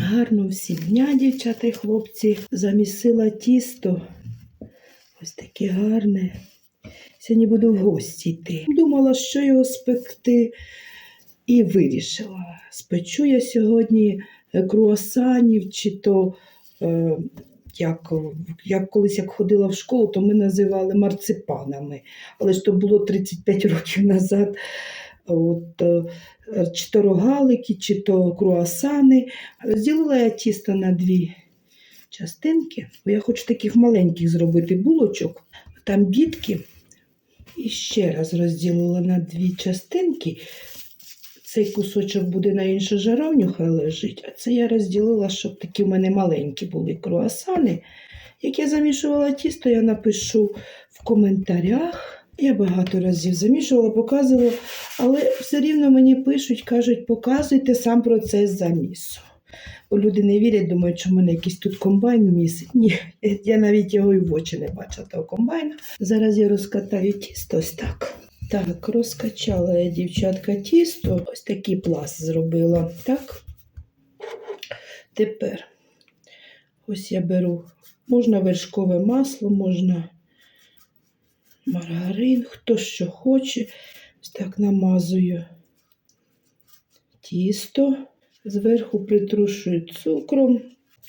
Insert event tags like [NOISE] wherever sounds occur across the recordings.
Гарно всі дня, дівчата і хлопці. Замісила тісто. Ось таке гарне. Сьогодні буду в гості йти. Думала, що його спекти, і вирішила. Спечу я сьогодні е, круасанів, чи то, е, як, як колись як ходила в школу, то ми називали марципанами. Але ж то було 35 років назад. От, е, чи то рогалики, чи то круасани. Розділила я тісто на дві частинки, бо я хочу таких маленьких зробити булочок. Там бітки. І ще раз розділила на дві частинки. Цей кусочок буде на іншу жаровню, хай лежить, а це я розділила, щоб такі в мене маленькі були круасани. Як я замішувала тісто, я напишу в коментарях. Я багато разів замішувала, показувала, але все рівно мені пишуть, кажуть, показуйте сам процес замісу. Бо люди не вірять, думають, що в мене якийсь тут комбайн місить. Ні, я навіть його і в очі не бачила того комбайна. Зараз я розкатаю тісто ось так. Так, розкачала я, дівчатка, тісто. Ось такий пласт зробила. Так. Тепер ось я беру, можна вершкове масло, можна маргарин, хто що хоче. Ось так намазую тісто, зверху притрушую цукром,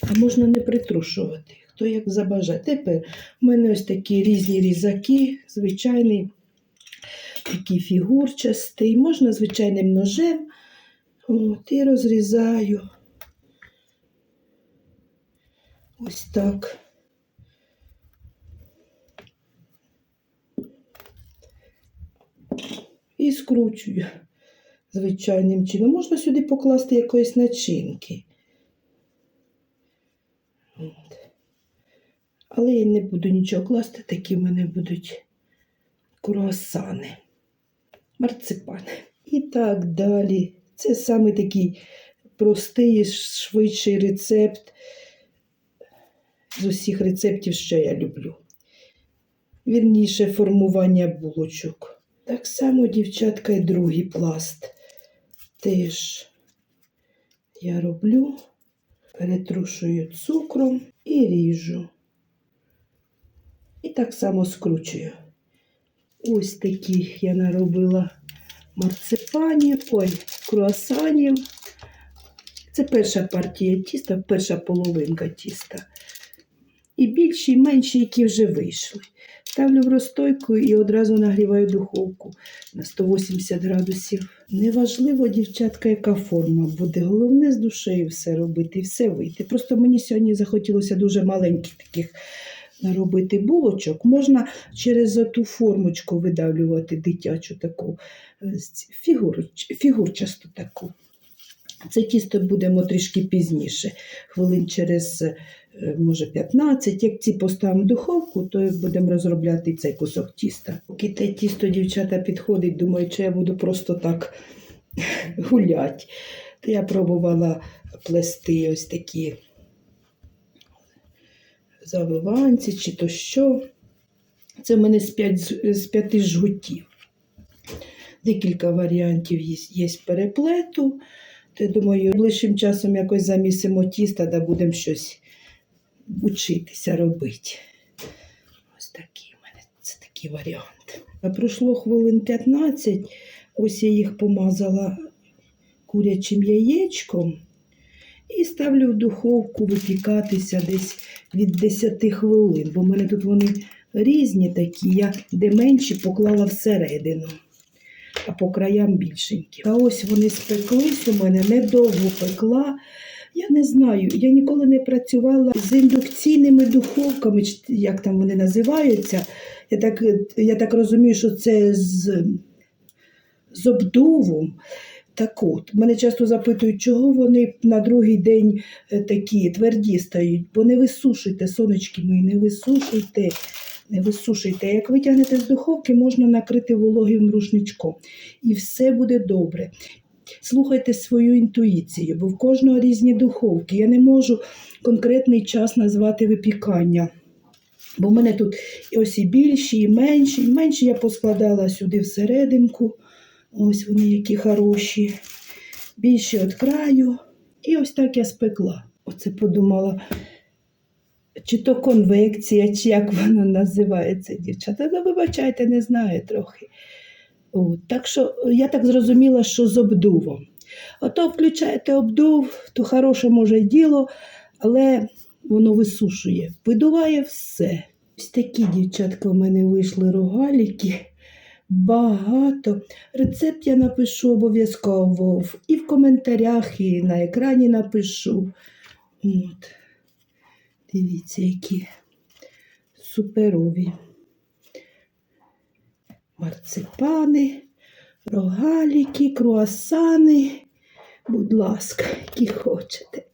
а можна не притрушувати, хто як забажає. Тепер у мене ось такі різні різаки, звичайний такий фігурчастий, можна звичайним ножем. От, і розрізаю. Ось так. І скручую звичайним чином. Можна сюди покласти якоїсь начинки. От. Але я не буду нічого класти, такі в мене будуть круасани, марципани. І так далі. Це саме такий простий, швидший рецепт з усіх рецептів, що я люблю. Вірніше формування булочок. Так само, дівчатка, і другий пласт. Теж я роблю, перетрушую цукром і ріжу. І так само скручую. Ось таких я наробила марципанів, ой, круасанів. Це перша партія тіста, перша половинка тіста. І більші, і менші, які вже вийшли. Ставлю в розстойку і одразу нагріваю духовку на 180 градусів. Неважливо, дівчатка, яка форма буде. Головне з душею все робити і все вийти. Просто мені сьогодні захотілося дуже маленьких таких наробити булочок. Можна через ту формочку видавлювати дитячу таку е, фігур, фігурчасту таку. Це тісто будемо трішки пізніше, хвилин через, е, може, 15. Як ці поставимо в духовку, то будемо розробляти цей кусок тіста. Поки те тісто, дівчата, підходить, думаю, що я буду просто так [LAUGHS] гуляти. То я пробувала плести ось такі завиванці чи то що. Це в мене з, 5, з п'яти жгутів. Декілька варіантів є, є переплету. Думаю, ближчим часом якось замісимо тіста, да будемо щось учитися робити. Ось такий у мене це такий варіант. Пройшло хвилин 15, ось я їх помазала курячим яєчком і ставлю в духовку випікатися десь від 10 хвилин, бо в мене тут вони різні такі, я де менші поклала всередину а по краям більшенькі. А ось вони спеклись у мене, недовго пекла. Я не знаю, я ніколи не працювала з індукційними духовками, як там вони називаються. Я так я так розумію, що це з, з обдувом. Так от, мене часто запитують, чого вони на другий день е, такі тверді стають, бо не висушуйте, сонечки мої, не висушуйте не висушуйте. Як витягнете з духовки, можна накрити вологим рушничком. І все буде добре. Слухайте свою інтуїцію, бо в кожного різні духовки. Я не можу конкретний час назвати випікання. Бо в мене тут ось і більші, і менші. І менші я поскладала сюди всерединку. Ось вони які хороші. Більші від краю. І ось так я спекла. Оце подумала, чи то конвекція, чи як воно називається, дівчата. Ну, вибачайте, не знаю трохи. От, так що я так зрозуміла, що з обдувом. Ото включаєте обдув, то хороше може діло, але воно висушує, видуває все. Ось такі дівчатка в мене вийшли рогаліки. Багато. Рецепт я напишу обов'язково і в коментарях, і на екрані напишу. От. Дивіться, які суперові. Марципани, рогаліки, круасани. Будь ласка, які хочете.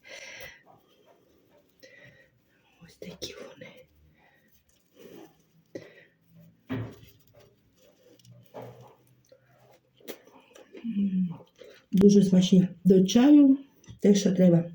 Ось такі вони. Дуже смачні. До чаю те, що треба.